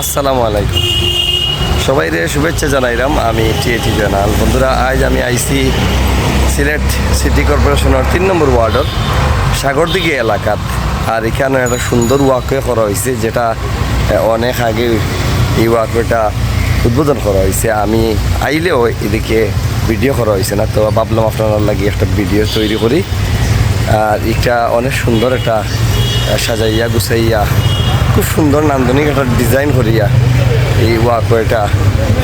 আসসালামু আলাইকুম। সবাই রে শুভেচ্ছা জানাইলাম। আমি টিএটি জানাল। বন্ধুরা, আজ আমি আইসি সিলেট সিটি কর্পোরেশনের তিন নম্বর ওয়ার্ডের সাগরদিঘি এলাকাত। আর এখানে একটা সুন্দর ওয়াকওয়ে করা হয়েছে যেটা অনেক আগে এই ওয়াকওয়েটা উদ্বোধন করা হয়েছে আমি আইলেও এদিকে ভিডিও করা হয়েছে না, তো ভাবলাম আপনার লাগে একটা ভিডিও তৈরি করি। আর এটা অনেক সুন্দর একটা সাজাইয়া, গুছাইয়া খুব সুন্দর নান্দনিক একটা ডিজাইন করিয়া এই ওয়াকওয়েটা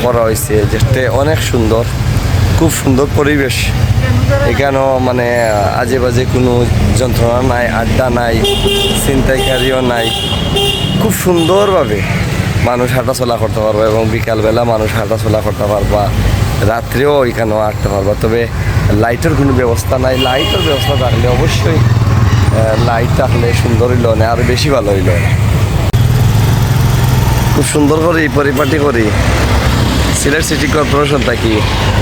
করা হয়েছে যেটা অনেক সুন্দর, খুব সুন্দর পরিবেশ। এখানেও মানে আজে বাজে কোনো যন্ত্রণা নাই, আড্ডা নাই, ছিনতাইকারীও নাই। খুব সুন্দরভাবে মানুষ হাঁটাচলা করতে পারবে এবং বিকালবেলা মানুষ হাঁটাচলা করতে পারবা, রাত্রেও এখানেও হাঁটতে পারবা। তবে লাইটের কোনো ব্যবস্থা নাই। লাইটের ব্যবস্থা থাকলে অবশ্যই লাইট থাকলে সুন্দর হইল না আরও বেশি ভালো হইল। খুব সুন্দর করে পরিপাটি করি। সিলেট সিটি কর্পোরেশন থাকি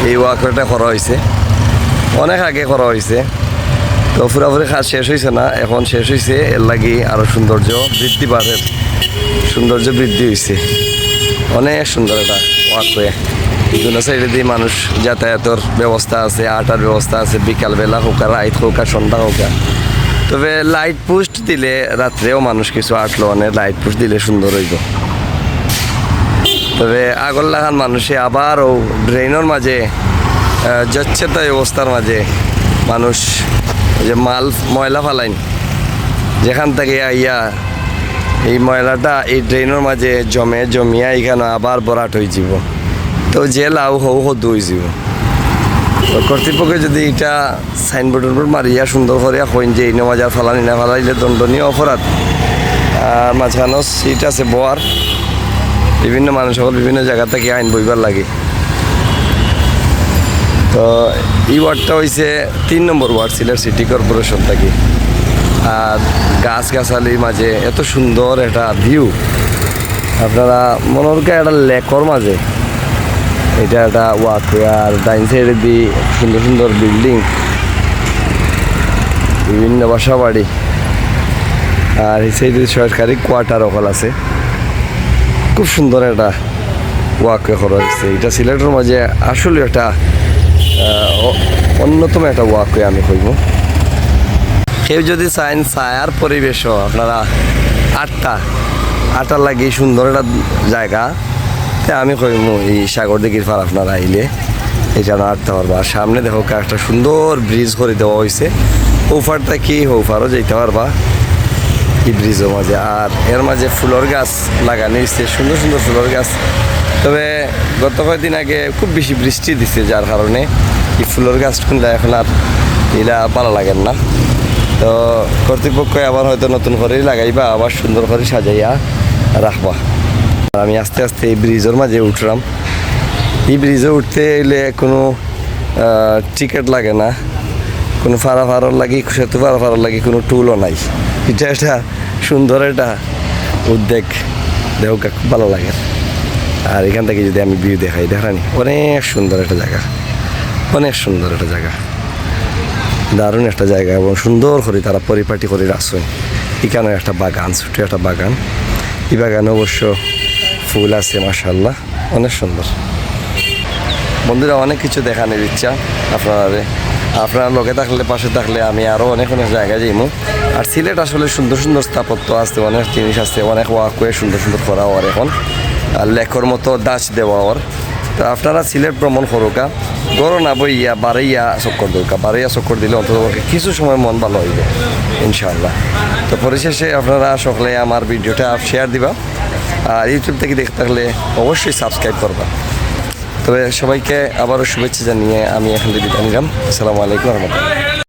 এই ওয়াকওয়েটা করা হয়েছে অনেক আগে করা হয়েছে তো পুরাপুরি কাজ শেষ হয়েছে না, এখন শেষ হয়েছে এর লাগি আরও সৌন্দর্য বৃদ্ধি পাবে। সৌন্দর্য বৃদ্ধি হয়েছে অনেক সুন্দর এটা ওয়াকওয়ে দুনো সাইডে দিয়ে মানুষ যাতায়াতের ব্যবস্থা আছে, আটার ব্যবস্থা আছে, বিকালবেলা হোক আর রাইত হোক আর সন্ধ্যা হোক তবে লাইট পোস্ট দিলে রাত্রেও মানুষ কিছু আটলো অনেক লাইট পোস্ট দিলে সুন্দর হইব। তবে আগর লাগান মানুষে আবার ও ড্রেনের মাঝে যাচ্ছে তাই অবস্থার মাঝে। মানুষ যে মাল, ময়লা ফালাইন। যেখান থেকে আইয়া এই ময়লাটা এই ড্রেনের মাঝে জমে, জমিয়া এখানে আবার বরাট হয়ে যাব তো যে লাউ হৌ হদু হয়ে যাব কর্তৃপক্ষ যদি এটা সাইনবোর্ডের উপর মারিয়া সুন্দর করিয়া কইন যে এই ফালানি ফালাইলে দণ্ডনীয় অপরাধ। আর মাঝখানেও সিট আছে বোয়ার। বিভিন্ন মানুষ সকল বিভিন্ন জায়গা থেকে আইন বইবার লাগে। তো এই ওয়ার্ডটা হয়েছে তিন নম্বর ওয়ার্ড, সিলেট সিটি কর্পোরেশন থেকে। আর গাছ গাছালির মাঝে এত সুন্দর একটা ভিউ। আপনারা মনোরকা একটা লেকর মাঝে। এটা একটা ওয়াকওয়ে আর ডাইন সাইডে দি সুন্দর সুন্দর বিল্ডিং। বিভিন্ন বাসা বাড়ি আর এই সাইডে সরকারি কোয়ার্টার অকল আছে। খুব সুন্দর একটা ওয়াকওয়ে করা হয়েছে। এটা সিলেটের মাঝে আসলে একটা অন্যতম একটা ওয়াকওয়ে আমি কইব। কেউ যদি চাইন ছায়ার পরিবেশও, আপনারা আটটা আটটার লাগি সুন্দর একটা জায়গা, তে আমি কইব এই সাগর দিঘির পার আপনারা আইলে এটা আটতে পারব। আর সামনে দেখো একটা সুন্দর ব্রিজ করে দেওয়া হয়েছে ওফারটা কি ওফারও যেতে পারবা। ব্রিজের মাঝে। আর এর মাঝে ফুলের গাছ লাগানো হয়েছে, সুন্দর সুন্দর ফুলের গাছ। তবে গত কয়েকদিন আগে খুব বেশি বৃষ্টি দিছে, যার কারণে এই ফুলের গাছ খুললে এখন আর এলা ভালো লাগেন না। তো কর্তৃপক্ষ আবার হয়তো নতুন করেই লাগাইবা, আবার সুন্দর করে সাজাইয়া রাখবা। আর আমি আস্তে আস্তে এই ব্রিজের মাঝে উঠলাম। এই ব্রিজে উঠতে এলে কোনো টিকিট লাগে না। কোনো ফাড়া ফাড়ার লাগি, সেতু ফাড়া ফাড়ার লাগি কোনো টুলও নাই। এটা একটা সুন্দর একটা উদ্যোগ। দেহ খুব ভালো লাগে। আর এখান থেকে যদি আমি ভিউ দেখাই, দেখানি অনেক সুন্দর একটা জায়গা। অনেক সুন্দর একটা জায়গা। দারুণ একটা জায়গা এবং সুন্দর করে তারা পরিপাটি করে রাখছেন এখানে একটা বাগান ছোট একটা বাগান। এই বাগানে অবশ্য ফুল আছে মাসাল্লাহ অনেক সুন্দর। বন্ধুরা, অনেক কিছু দেখানোর ইচ্ছা আপনারা। আপনারা লোকে থাকলে, পাশে থাকলে আমি আরও অনেক অনেক জায়গায় যাইমু। আর সিলেট আসলে সুন্দর সুন্দর স্থাপত্য আছে, অনেক জিনিস আছে, অনেক ওয়াকওয়ে, সুন্দর সুন্দর করা ওর এখন। আর লেখর মতো দাস দেওয়া ওর তো আপনারা সিলেট ভ্রমণ করুকা গরো না বইয়া বারাইয়া চক্কর দরকার বারাইয়া চক্কর দিলে অন্তত কিছু সময় মন ভালো হইবে, ইনশাআল্লাহ। তো পরিশেষে আপনারা সকলে আমার ভিডিওটা শেয়ার দিবা। আর ইউটিউব থেকে দেখতে থাকলে অবশ্যই সাবস্ক্রাইব করবা। তবে সবাইকে আবারও শুভেচ্ছা জানিয়ে আমি এখান থেকে বিদায় নিলাম। আসসালামু আলাইকুম রহমতুল্লাহ।